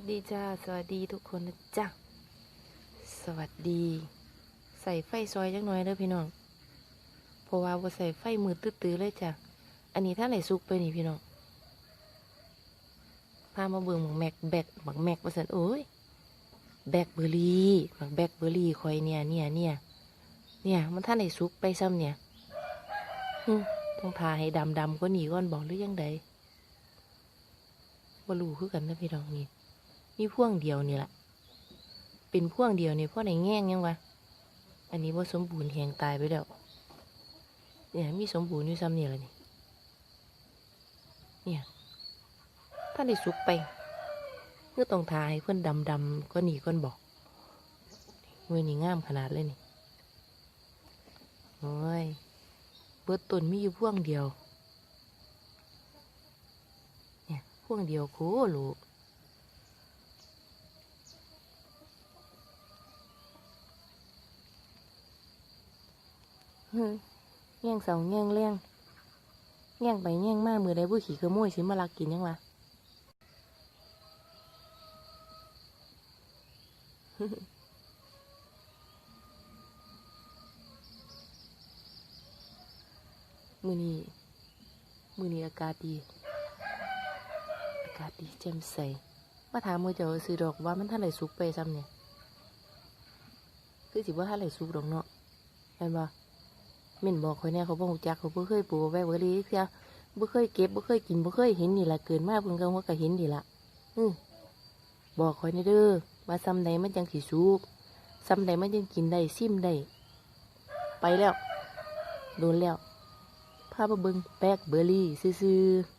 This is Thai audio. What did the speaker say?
วัสดีจ้า สวัสดีทุกคนนะจ้าสวัสดี ใส่ไฟซอยจังหน่อยเด้อพี่น้อง เพราะว่าบ่ใส่ไฟมือตื้อๆเลยจ้ะ อันนี้ถ้าไหนสุกไปนี่พี่น้อง พามาเบิ่งหมักแม็กแบกหมักแม็กว่าสันโอ้ย แบกเบอร์รี่หมักแบกเบอร์รี่คอยเนี่ยเนี่ยเนี่ยเนี่ยมันท่านไหนสุกไปซ้ำเนี่ยต้องทาให้ดำดำก็หนีก่อนบอกหรือยังใดบ่รู้คือกันนะพี่น้องนี่ มีพ่วงเดียวนี่แหละเป็นพ่วงเดียวนี่พ่อไหนแง่งยังวะอันนี้ว่าสมบูรณ์แหงตายไปแล้วเนี่ยมีสมบูรณ์อยู่ซ้ำเนี่แหละนี่เนี่ยถ้าได้สุกไปเมื่อต้องทาให้เพื่อนดำดำก็หนีก้อนบอกเมื่อนี่งามขนาดเลยนี่โอ้ยเบิดต้นมีอยู่พ่วงเดียว เนี่ยพ่วงเดียวโคลูก เฮ้ยแง่งเสาแง่งเลี้ยงแง่งไปแง่งมามือใดผู้ขี่ขโมยสิมาลักกินยังวะมือนี้มือนี้อากาศดี อากาศดีแจ่มใสมาถามมือเจ้าซื้อดอกว่ามันท่านไหนสุกไปซ้ำเนี่ยคือสิว่าท่านไหนสุกดอกเนาะเห็นบ่ เม่นบอกคอยแน่เขาบอกจักเขาบ่เคยปลูกแวะเบอรี่เสียบ่เคยเก็บบ่เคยกินบ่เคยเห็นนี่ละเกินมากเพิ่งก็ว่าก็เห็นดีละอือบอกคอยนี่เด้อว่าซ้ำใดมันจังสิสุกซ้ำใดมันจังกินได้ซิมได้ไปแล้วโดนแล้วพาไปเบิ่งแบกเบอร์รี่ซื่อๆ